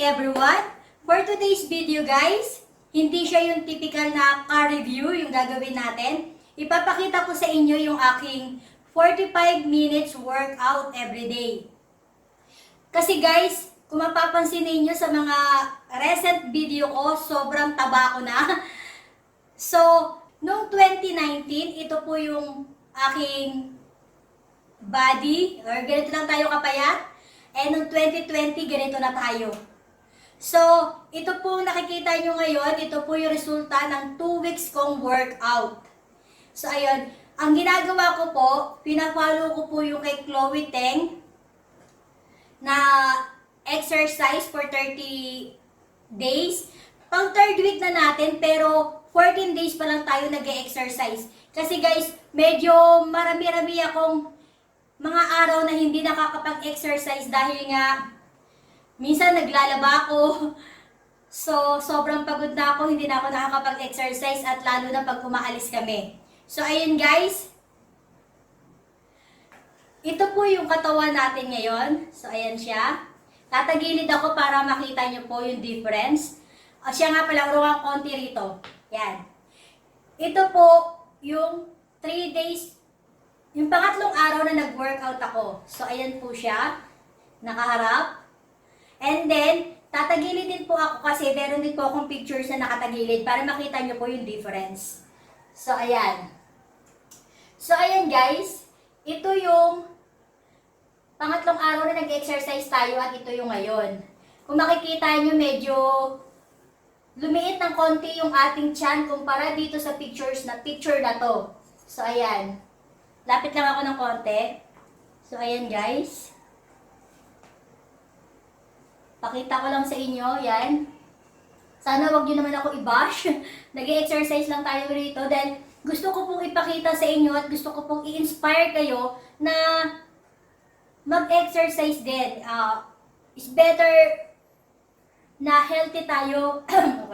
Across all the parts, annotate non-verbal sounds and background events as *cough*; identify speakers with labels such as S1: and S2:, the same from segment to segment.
S1: everyone! For today's video guys, hindi siya yung typical na car review yung gagawin natin. Ipapakita ko sa inyo yung aking 45 minutes workout every day. Kasi guys, kung mapapansin ninyo sa mga recent video ko, sobrang taba ko na. *laughs* So, noong 2019, ito po yung aking body, or ganito lang tayo kapayat. And noong 2020, ganito na tayo. So, ito po nakikita nyo ngayon, ito po yung resulta ng 2 weeks kong workout. So, ayun. Ang ginagawa ko po, pinafollow ko po yung kay Chloe Teng na exercise for 30 days. Pang third week na natin, pero 14 days pa lang tayo nag exercise Kasi guys, medyo marami-rami akong mga araw na hindi nakakapag-exercise dahil nga minsan naglalaba ako. So, sobrang pagod na ako, hindi na ako nakakapag-exercise at lalo na pag umaalis kami. So, ayun guys. Ito po yung katawan natin ngayon. So, ayan siya. Tatagilid ako para makita nyo po yung difference. O, siya nga pala, urungan konti rito. Yan. Ito po yung 3 days, yung pangatlong araw na nag-workout ako. So, ayan po siya. Nakaharap. And then, tatagilid din po ako kasi meron din po akong pictures na nakatagilid para makita nyo po yung difference. So, ayan. So, ayan guys. Ito yung pangatlong araw na nag-exercise tayo at ito yung ngayon. Kung makikita nyo, medyo lumiit ng konti yung ating chan kumpara dito sa pictures na picture na to. So, ayan. Lapit lang ako ng konti. So, ayan guys. Pakita ko lang sa inyo, yan. Sana wag nyo naman ako i-bash. *laughs* Nag-exercise lang tayo rito. Then, gusto ko pong ipakita sa inyo at gusto ko pong i-inspire kayo na mag-exercise din. Uh, is better na healthy tayo. *clears throat*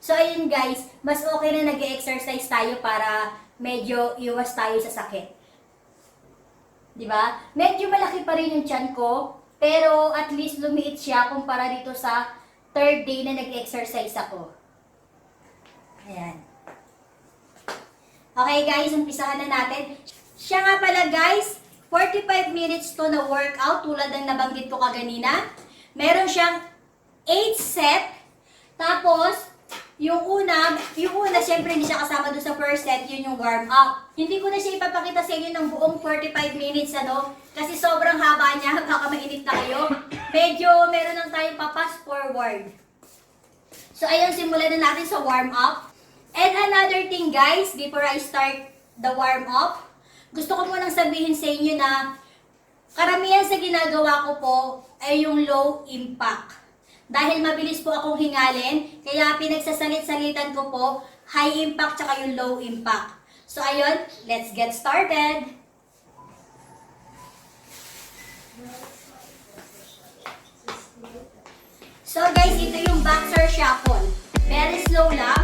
S1: So, ayun guys, mas okay na nag-exercise tayo para medyo iwas tayo sa sakit. Di ba? Medyo malaki pa rin yung tiyan ko, pero at least lumiit siya kumpara dito sa third day na nag-exercise ako. Ayan. Okay guys, umpisahan na natin. Siya nga pala guys, 45 minutes to na workout tulad ng nabanggit ko kaganina. Meron siyang 8 set. Tapos, yung una, yung una, syempre hindi siya kasama doon sa first set, yun yung warm up. Hindi ko na siya ipapakita sa inyo ng buong 45 minutes, ano, kasi sobrang haba niya, *laughs* baka mainit na kayo. Medyo meron lang tayong papas forward. So, ayun, simulan na natin sa warm up. And another thing, guys, before I start the warm up, gusto ko munang sabihin sa inyo na karamihan sa ginagawa ko po ay yung low impact. Dahil mabilis po akong hingalin, kaya pinagsasalit-salitan ko po high impact tsaka yung low impact. So ayun, let's get started! So guys, ito yung boxer shuffle. Very slow lang.